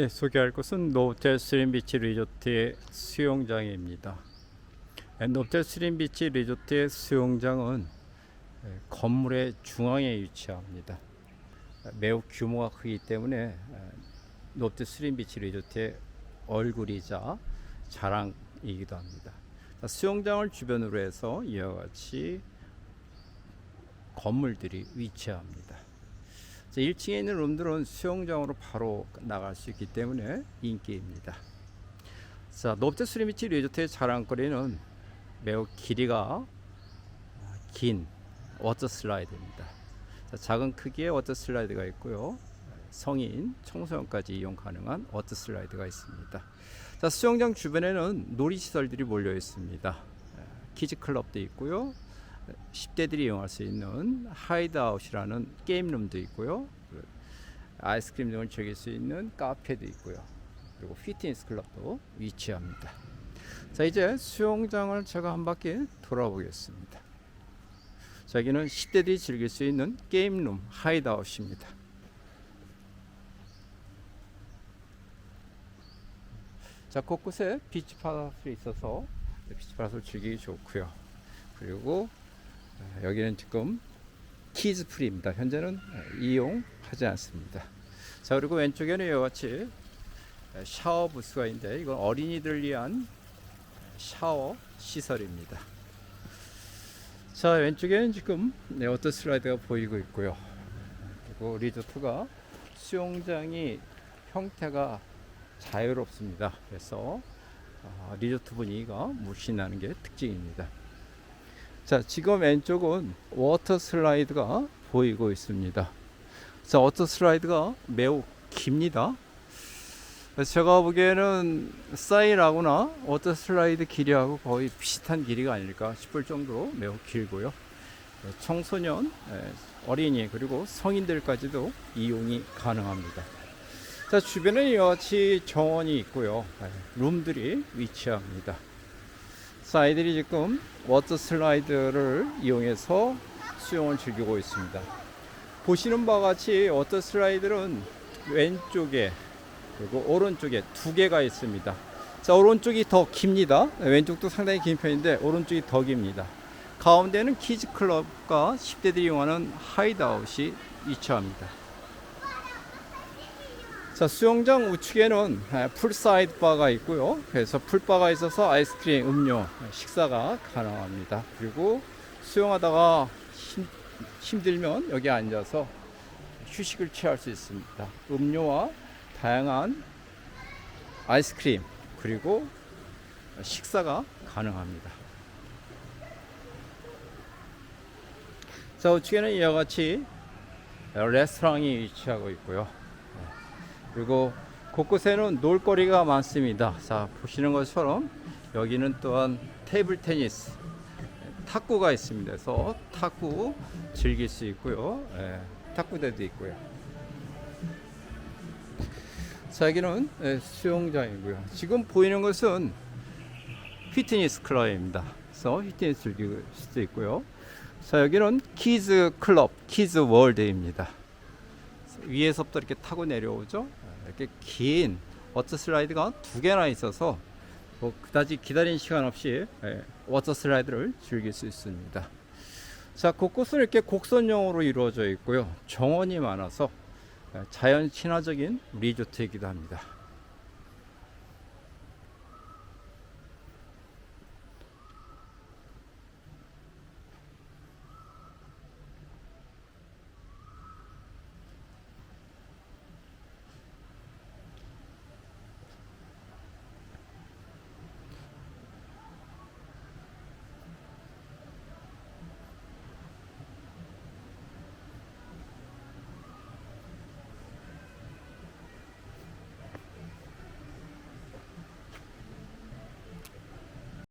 예, 소개할 곳은 노텔 스림 비치 리조트의 수영장입니다. 예, 노텔 스림 비치 리조트의 수영장은 예, 건물의 중앙에 위치합니다. 예, 매우 규모가 크기 때문에 예, 노텔 스림 비치 리조트의 얼굴이자 자랑이기도 합니다. 자, 수영장을 주변으로 해서 이와 같이 건물들이 위치합니다. 자, 1층에 있는 룸들은 수영장으로 바로 나갈 수 있기 때문에 인기입니다. 자, 노브테 수리미치 리조트의 자랑거리는 매우 길이가 긴 워터 슬라이드입니다. 자, 작은 크기의 워터 슬라이드가 있고요. 성인, 청소년까지 이용 가능한 워터 슬라이드가 있습니다. 자, 수영장 주변에는 놀이시설들이 몰려 있습니다. 키즈 클럽도 있고요. 10대들이 이용할 수 있는 하이드아웃이라는 게임룸도 있고요. 아이스크림 등을 즐길 수 있는 카페도 있고요. 그리고 피트니스 클럽도 위치합니다. 자 이제 수영장을 제가 한 바퀴 돌아보겠습니다. 자 여기는 10대들이 즐길 수 있는 게임룸 하이드아웃입니다. 자 곳곳에 비치 파라솔이 있어서 비치 파라솔 즐기기 좋고요. 그리고 아, 여기는 지금 키즈 프리입니다. 현재는 이용하지 않습니다. 자 그리고 왼쪽에는 이와 같이 샤워 부스가 있는데 이건 어린이들 위한 샤워 시설입니다. 자 왼쪽에는 지금 네, 워터 슬라이드가 보이고 있고요. 그리고 리조트가 수영장이 형태가 자유롭습니다. 그래서 아, 리조트 분위기가 나는 게 특징입니다. 자, 지금 왼쪽은 워터 슬라이드가 보이고 있습니다. 자, 워터 슬라이드가 매우 깁니다. 제가 보기에는 사이라거나 워터 슬라이드 길이하고 거의 비슷한 길이가 아닐까 싶을 정도로 매우 길고요. 청소년, 예, 어린이 그리고 성인들까지도 이용이 가능합니다. 자, 주변에 이와 같이 정원이 있고요. 예, 룸들이 위치합니다. 자, 아이들이 지금 워터 슬라이드를 이용해서 수영을 즐기고 있습니다. 보시는 바와 같이 워터 슬라이드는 왼쪽에 그리고 오른쪽에 두 개가 있습니다. 자, 오른쪽이 더 깁니다. 왼쪽도 상당히 긴 편인데 오른쪽이 더 깁니다. 가운데는 키즈 클럽과 10대들이 이용하는 하이드아웃이 위치합니다. 자, 수영장 우측에는 아, 풀사이드 바가 있고요. 그래서 풀바가 있어서 아이스크림, 음료, 식사가 가능합니다. 그리고 수영하다가 힘, 힘들면 여기 앉아서 휴식을 취할 수 있습니다. 음료와 다양한 아이스크림 그리고 식사가 가능합니다. 자, 우측에는 이와 같이 레스토랑이 위치하고 있고요. 그리고 곳곳에는 놀거리가 많습니다. 자, 보시는 것처럼 여기는 또한 테이블 테니스, 탁구가 있습니다. 그래서 탁구 즐길 수 있고요. 예, 탁구대도 있고요. 자, 여기는 예, 수영장이고요. 지금 보이는 것은 피트니스 클럽입니다. 그래서 피트니스 즐길 수도 있고요. 자, 여기는 키즈 클럽, 키즈 월드입니다. 위에서부터 이렇게 타고 내려오죠. 이렇게 긴 워터 슬라이드가 두 개나 있어서 뭐 그다지 기다리는 시간 없이 예, 워터 슬라이드를 즐길 수 있습니다. 자, 곳곳은 이렇게 곡선형으로 이루어져 있고요. 정원이 많아서 예, 자연 친화적인 리조트이기도 합니다.